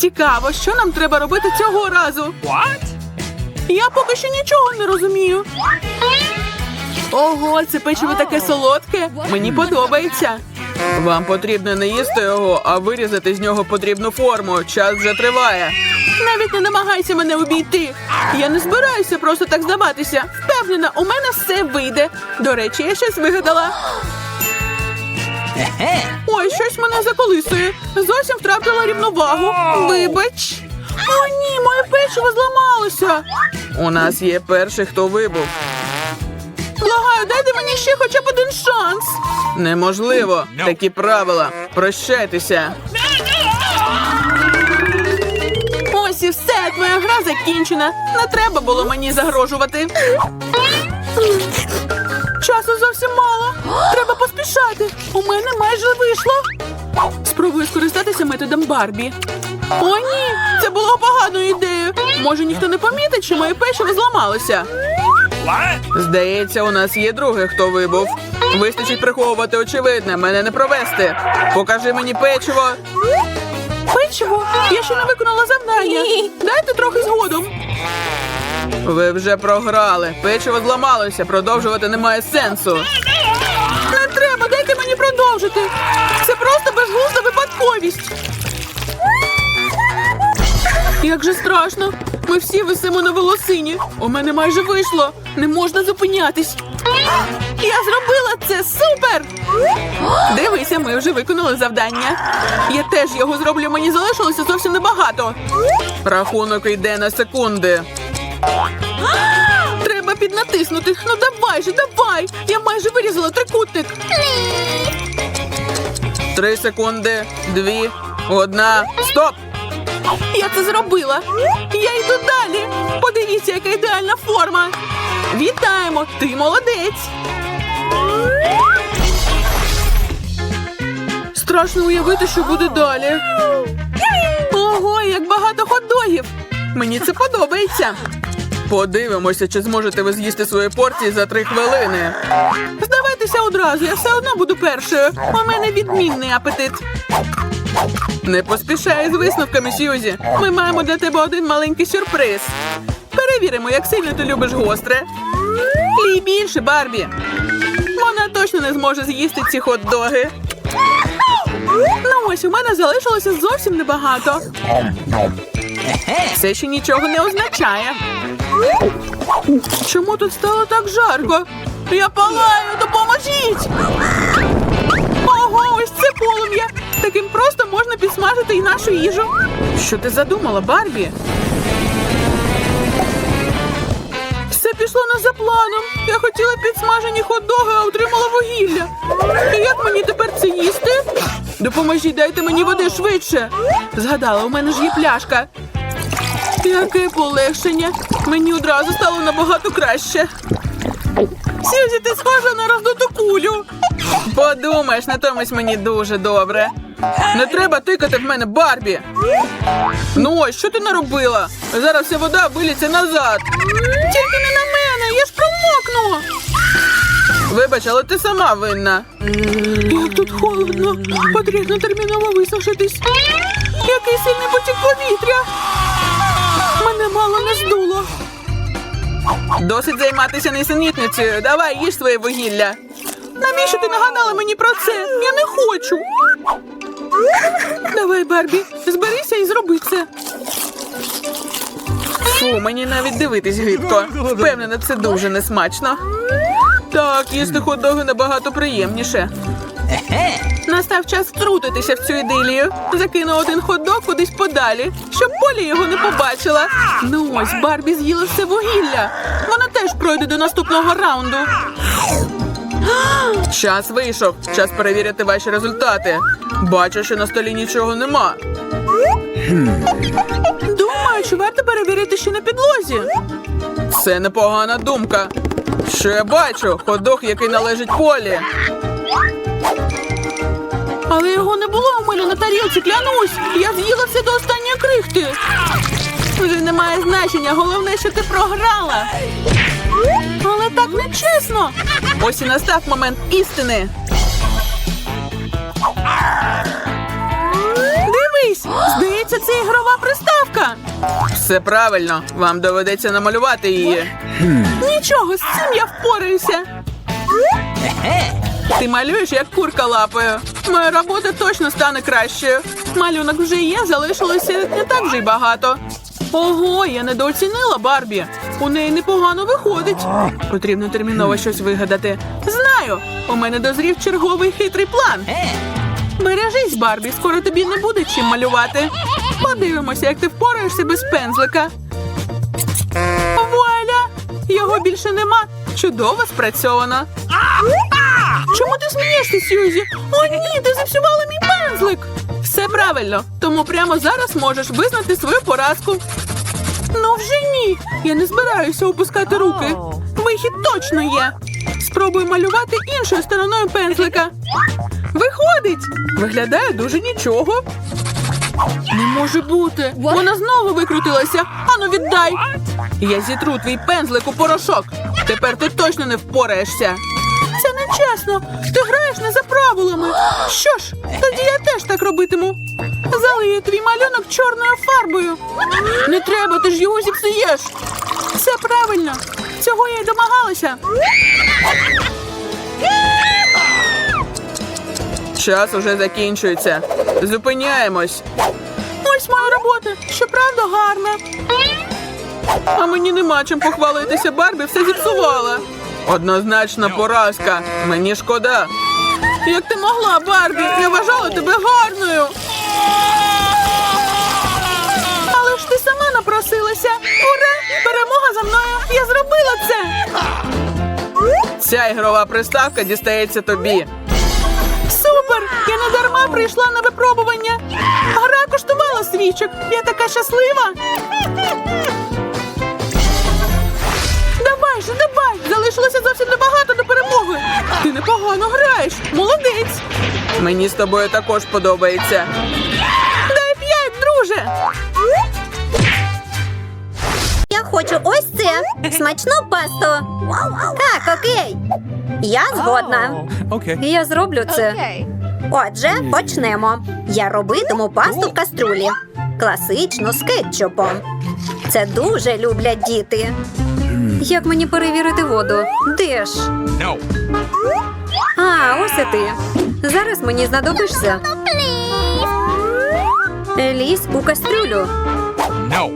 Цікаво, що нам треба робити цього разу. Я поки що нічого не розумію. Ого, це печиво таке солодке. Мені подобається. Вам потрібно не їсти його, а вирізати з нього потрібну форму. Час вже триває. Навіть не намагайся мене обійти. Я не збираюся просто так здаватися. Впевнена, у мене все вийде. До речі, я щось вигадала. Ой, щось мене заколисує. Зовсім втратила рівновагу. Вибач. О, ні, моє печиво зламалося. У нас є перший, хто вибув. Благаю, дайте мені ще хоча б один шанс. Неможливо. Такі правила. Прощайтеся. Ось і все, твоя гра закінчена. Не треба було мені загрожувати. Часу зовсім мало. Треба поспішати. У мене майже вийшло. Спробую скористатися методом Барбі. О, ні, це було поганою ідеєю. Може, ніхто не помітить, що моє печиво зламалося. Здається, у нас є другий, хто вибув. Вистачить приховувати очевидне, мене не провести. Покажи мені печиво. Печиво? Я ще не виконала завдання. Дайте трохи згодом. Ви вже програли. Печиво зламалося. Продовжувати немає сенсу. Не дайте мені продовжити. Це просто безглузда випадковість. Як же страшно. Ми всі висимо на волосині. У мене майже вийшло. Не можна зупинятись. Я зробила це супер! Дивися, ми вже виконали завдання. Я теж його зроблю, мені залишилося зовсім небагато. Рахунок йде на секунди. Піднатиснути. Ну давай же, давай! Я майже вирізала трикутник. Три секунди, дві, одна. Стоп! Я це зробила. Я йду далі. Подивіться, яка ідеальна форма. Вітаємо! Ти молодець. Страшно уявити, що буде далі. Ого, як багато хот-догів. Мені це подобається. Подивимося, чи зможете ви з'їсти свої порції за три хвилини. Здавайтеся одразу, я все одно буду першою. У мене відмінний апетит. Не поспішай з висновками, Сьюзі. Ми маємо для тебе один маленький сюрприз. Перевіримо, як сильно ти любиш гостре. Лій більше, Барбі. Вона точно не зможе з'їсти ці хот-доги. Ну ось у мене залишилося зовсім небагато. Це ще нічого не означає. Чому тут стало так жарко? Я палаю, допоможіть! Ого, ось це полум'я! Таким просто можна підсмажити і нашу їжу. Що ти задумала, Барбі? Все пішло не за планом. Я хотіла підсмажені хот-доги, а отримала вугілля. І як мені тепер це їсти? Допоможіть, дайте мені води швидше. Згадала, у мене ж є пляшка. Яке полегшення. Мені одразу стало набагато краще. Сюзі, ти схожа на роздуту кулю. Подумаєш, натомість мені дуже добре. Не треба тикати в мене Барбі. Ну ось, що ти наробила? Зараз вся вода виліться назад. Тільки не на мене, я ж промокну. Вибач, але ти сама винна. Як тут холодно. Потрібно терміново висушитись. Який сильний потік повітря. Мало не здуло. Досить займатися несенітницею. Давай їж своє вугілля. Навіщо ти нагадала мені про це? Я не хочу. Давай, Барбі, зберися і зроби це. Фу, мені навіть дивитись гидко. Впевнена, це дуже несмачно. Так, їсти хот-доги набагато приємніше. Настав час втрутитися в цю ідилію. Закину один хот-дог кудись подалі, щоб Полі його не побачила. Ну ось, Барбі з'їла все вугілля. Вона теж пройде до наступного раунду. Час вийшов. Час перевірити ваші результати. Бачу, що на столі нічого нема. Думаю, що варто перевірити ще на підлозі. Це непогана думка. Що я бачу? Ходок, який належить полі. Але його не було у мене на тарілці, клянусь. Я з'їла все до останньої крихти. Вже немає значення, головне, що ти програла. Але так нечесно. Ось і настав момент істини. Дивись, здається, це ігрова приставка. Все правильно, вам доведеться намалювати її. Нічого, з цим я впораюся. Ти малюєш як курка лапою. Моя робота точно стане кращою. Малюнок вже є, залишилося не так вже й багато. Ого, я недооцінила Барбі. У неї непогано виходить. Потрібно терміново щось вигадати. Знаю, у мене дозрів черговий хитрий план. Бережись, Барбі, скоро тобі не буде чим малювати. Подивимося, як ти впораєшся без пензлика. Вуаля! Його більше нема. Чудово спрацьовано. Чому ти смієшся, Сьюзі? О, ні, ти зіпсувала мій пензлик. Все правильно, тому прямо зараз можеш визнати свою поразку. Ну вже ні. Я не збираюся опускати руки. Вихід точно є. Спробуй малювати іншою стороною пензлика. Виходить! Виглядає дуже нічого. Не може бути. Вона знову викрутилася. Ану, віддай. Я зітру твій пензлик у порошок. Тепер ти точно не впораєшся. Це не чесно. Ти граєш не за правилами. Що ж, тоді я теж так робитиму. Залию твій малюнок чорною фарбою. Не треба, ти ж його зіпсуєш. Все правильно. Цього я й домагалася. Час уже закінчується. Зупиняємось. Ось моя робота. Щоправда, гарна. А мені нема чим похвалитися. Барбі все зіпсувала. Однозначна поразка. Мені шкода. Як ти могла, Барбі? Я вважала тебе гарною. Але ж ти сама напросилася. Ура! Перемога за мною! Я зробила це! Ця ігрова приставка дістається тобі. Супер! Я не дарма прийшла на випробування. Гра коштувала свічок. Я така щаслива. Непогано граєш. Молодець. Мені з тобою також подобається. Дай п'ять, друже. Я хочу ось це. Смачну пасту. Так, окей. Я згодна. Я зроблю це. Отже, почнемо. Я робитиму пасту в каструлі. Класичну з кетчупом. Це дуже люблять діти. Як мені перевірити воду? Де ж? No. А, ось і ти. Зараз мені знадобишся. Лізь у кастрюлю. No.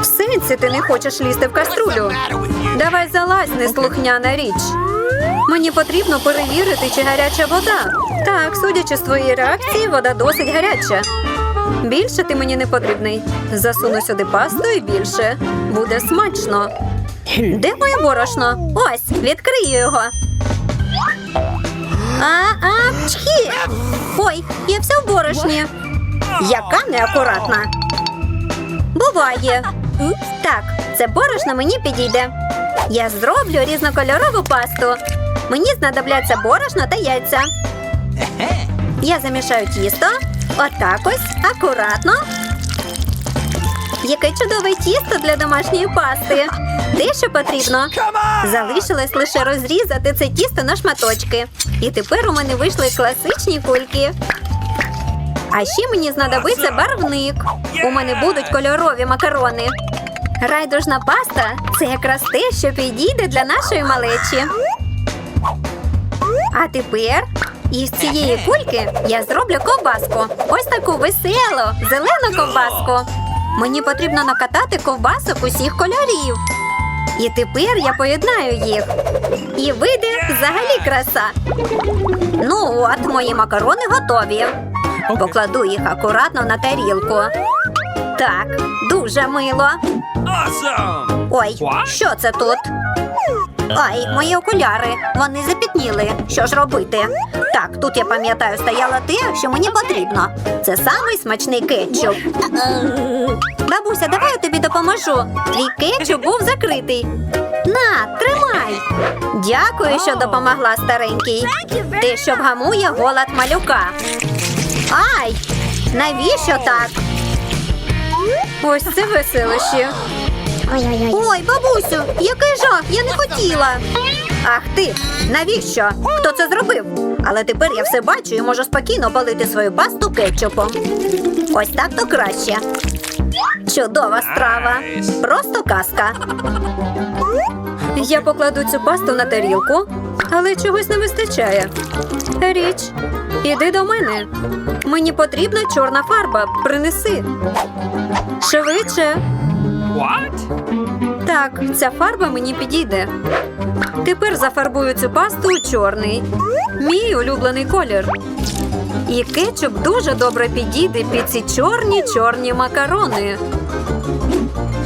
В сенсі ти не хочеш лізти в каструлю. Давай залазь, неслухняна річ. Мені потрібно перевірити, чи гаряча вода. Так, судячи з твоєї реакції, вода досить гаряча. Більше ти мені не потрібний. Засуну сюди пасту і більше. Буде смачно. Де моє борошно? Ось, відкрию його. А, а, чхі! Ой, я вся в борошні. Яка неакуратна. Буває. Так, це борошно мені підійде. Я зроблю різнокольорову пасту. Мені знадобляться борошно та яйця. Я замішаю тісто. Отак ось, акуратно. Яке чудове тісто для домашньої пасти. Дещо потрібно. Залишилось лише розрізати це тісто на шматочки. І тепер у мене вийшли класичні кульки. А ще мені знадобиться барвник. У мене будуть кольорові макарони. Райдужна паста це якраз те, що підійде для нашої малечі. А тепер із цієї кульки я зроблю ковбаску. Ось таку веселу, зелену ковбаску. Мені потрібно накатати ковбасок усіх кольорів. І тепер я поєднаю їх. І вийде взагалі краса. Ну от, мої макарони готові. Покладу їх акуратно на тарілку. Так, дуже мило. Ой, що це тут? Ай, мої окуляри. Вони запітніли. Що ж робити? Так, тут я пам'ятаю, стояло те, що мені потрібно. Це самий смачний кетчуп. Бабуся, давай я тобі допоможу. Твій кетчуп був закритий. На, тримай. Дякую, що допомогла старенький. Те, що вгамує голод малюка. Ай! Навіщо так? Ось це веселище. Ой, бабусю, який жах, я не хотіла. Ах ти, навіщо? Хто це зробив? Але тепер я все бачу і можу спокійно палити свою пасту кетчупом. Ось так то краще. Чудова страва. Просто казка. Я покладу цю пасту на тарілку, але чогось не вистачає. Річ, іди до мене. Мені потрібна чорна фарба. Принеси. Швидше. What? Так, ця фарба мені підійде. Тепер зафарбую цю пасту у чорний. Мій улюблений колір. І кетчуп дуже добре підійде під ці чорні чорні макарони.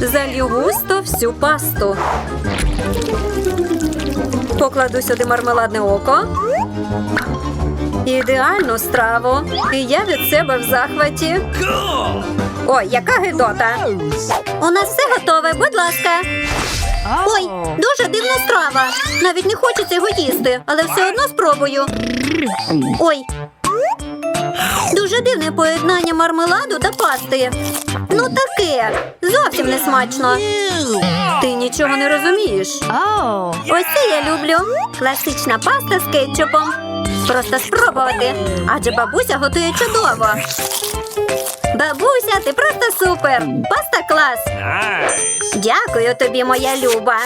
Залью густо всю пасту. Покладу сюди мармеладне око. Ідеальну страву. І я від себе в захваті. Ой, яка гидота. У нас все готове, будь ласка. Ой, дуже дивна страва. Навіть не хочеться його їсти, але все одно спробую. Ой. Дуже дивне поєднання мармеладу та пасти. Ну таке. Зовсім не смачно. Ти нічого не розумієш. Ось це я люблю. Класична паста з кетчупом. Просто спробувати. Адже бабуся готує чудово. Бабуся, ти просто супер! Паста клас! Nice. Дякую тобі, моя люба.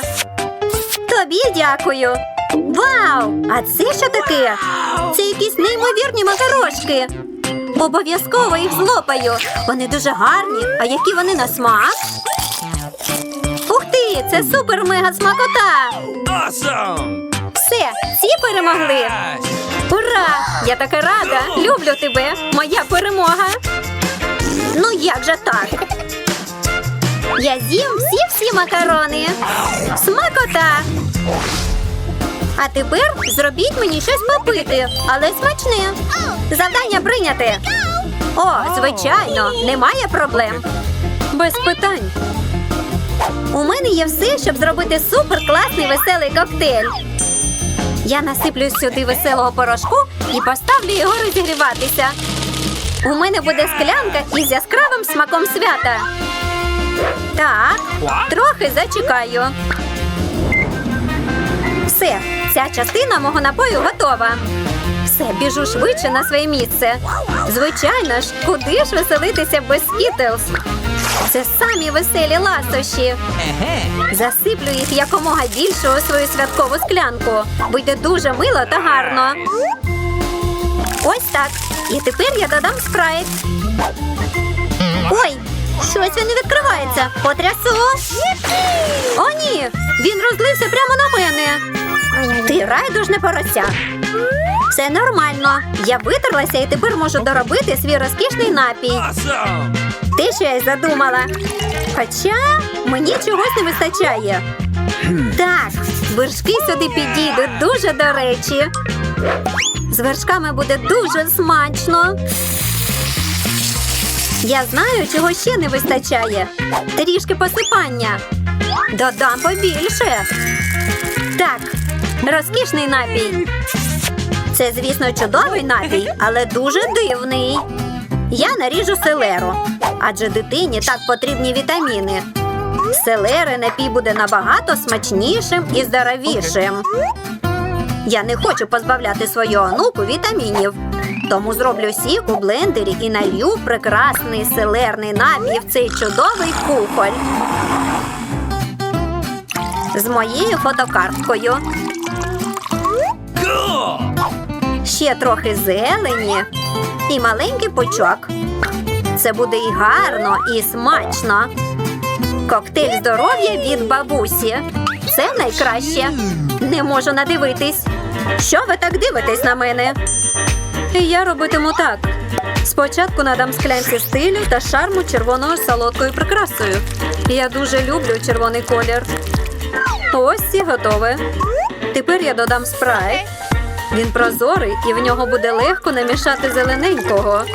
Тобі дякую. Вау! А це що таке? Це якісь неймовірні макарошки. Обов'язково їх злопаю. Вони дуже гарні. А які вони на смак? Ух ти! Це супер мега смакота! Awesome. Все, всі перемогли. Ура! Я така рада! Люблю тебе! Моя перемога! Ну як же так? Я з'їм всі-всі макарони. Смакота! А тепер зробіть мені щось попити, але смачне. Завдання прийняте. О, звичайно, немає проблем. Без питань. У мене є все, щоб зробити суперкласний веселий коктейль. Я насиплю сюди веселого порошку і поставлю його розігріватися. У мене буде склянка із яскравим смаком свята. Так, трохи зачекаю. Все, ця частина мого напою готова. Все, біжу швидше на своє місце. Звичайно ж, куди ж веселитися без скітлз? Це самі веселі ласощі. Засиплю їх якомога більше у свою святкову склянку. Буде дуже мило та гарно. Ось так. І тепер я додам спрайт. Ой, щось він не відкривається. Потрясу. О, ні! Він розлився прямо на мене. Ти райдужне порося. Все нормально. Я витерлася і тепер можу доробити свій розкішний напій. Те, що я задумала. Хоча мені чогось не вистачає. Так, вершки сюди підійдуть дуже до речі. З вершками буде дуже смачно. Я знаю, чого ще не вистачає. Трішки посипання. Додам побільше. Так, розкішний напій. Це, звісно, чудовий напій, але дуже дивний. Я наріжу селеру, адже дитині так потрібні вітаміни. Селери напій буде набагато смачнішим і здоровішим. Я не хочу позбавляти свою онуку вітамінів. Тому зроблю сік у блендері і налью прекрасний селерний напій в цей чудовий кухоль. З моєю фотокарткою. Ще трохи зелені і маленький пучок. Це буде і гарно, і смачно. Коктейль здоров'я від бабусі. Це найкраще. Не можу надивитись. Що ви так дивитесь на мене? Я робитиму так. Спочатку надам склянці стилю та шарму червоною солодкою прикрасою. Я дуже люблю червоний колір. Ось і готове. Тепер я додам спрайт. Він прозорий і в нього буде легко намішати зелененького.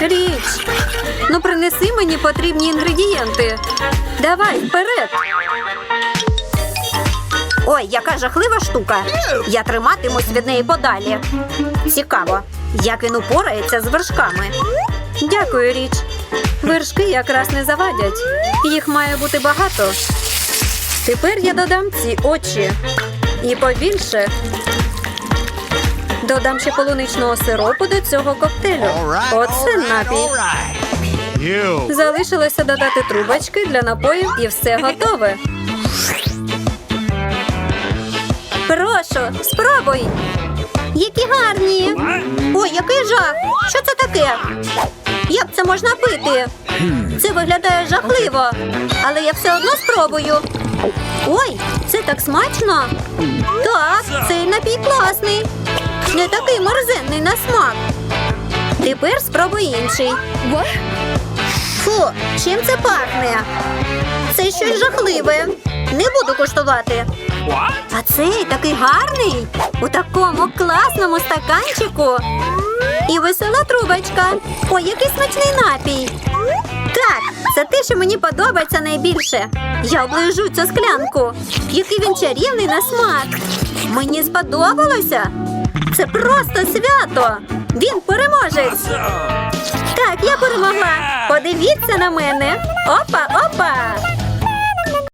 Річ, ну принеси мені потрібні інгредієнти. Давай, вперед. Ой, яка жахлива штука. Я триматимусь від неї подалі. Цікаво, як він упорається з вершками. Дякую, річ. Вершки якраз не завадять. Їх має бути багато. Тепер я додам ці очі. І побільше. Додам ще полуничного сиропу до цього коктейлю. Оце напій. Залишилося додати трубочки для напоїв і все готове. Прошу, спробуй. Які гарні. Ой, який жах! Що це таке? Як це можна пити? Це виглядає жахливо, але я все одно спробую. Ой, це так смачно. Так, цей напій класний. Не такий мерзенний на смак. Тепер спробуй інший. Фу, чим це пахне? Це щось жахливе. Не буду куштувати. А цей такий гарний у такому класному стаканчику. І весела трубочка. Ой, який смачний напій. Так, це те, що мені подобається найбільше. Я оближу цю склянку. Який він чарівний на смак. Мені сподобалося. Це просто свято. Він переможець. Так, я перемогла. Подивіться на мене. Опа, опа.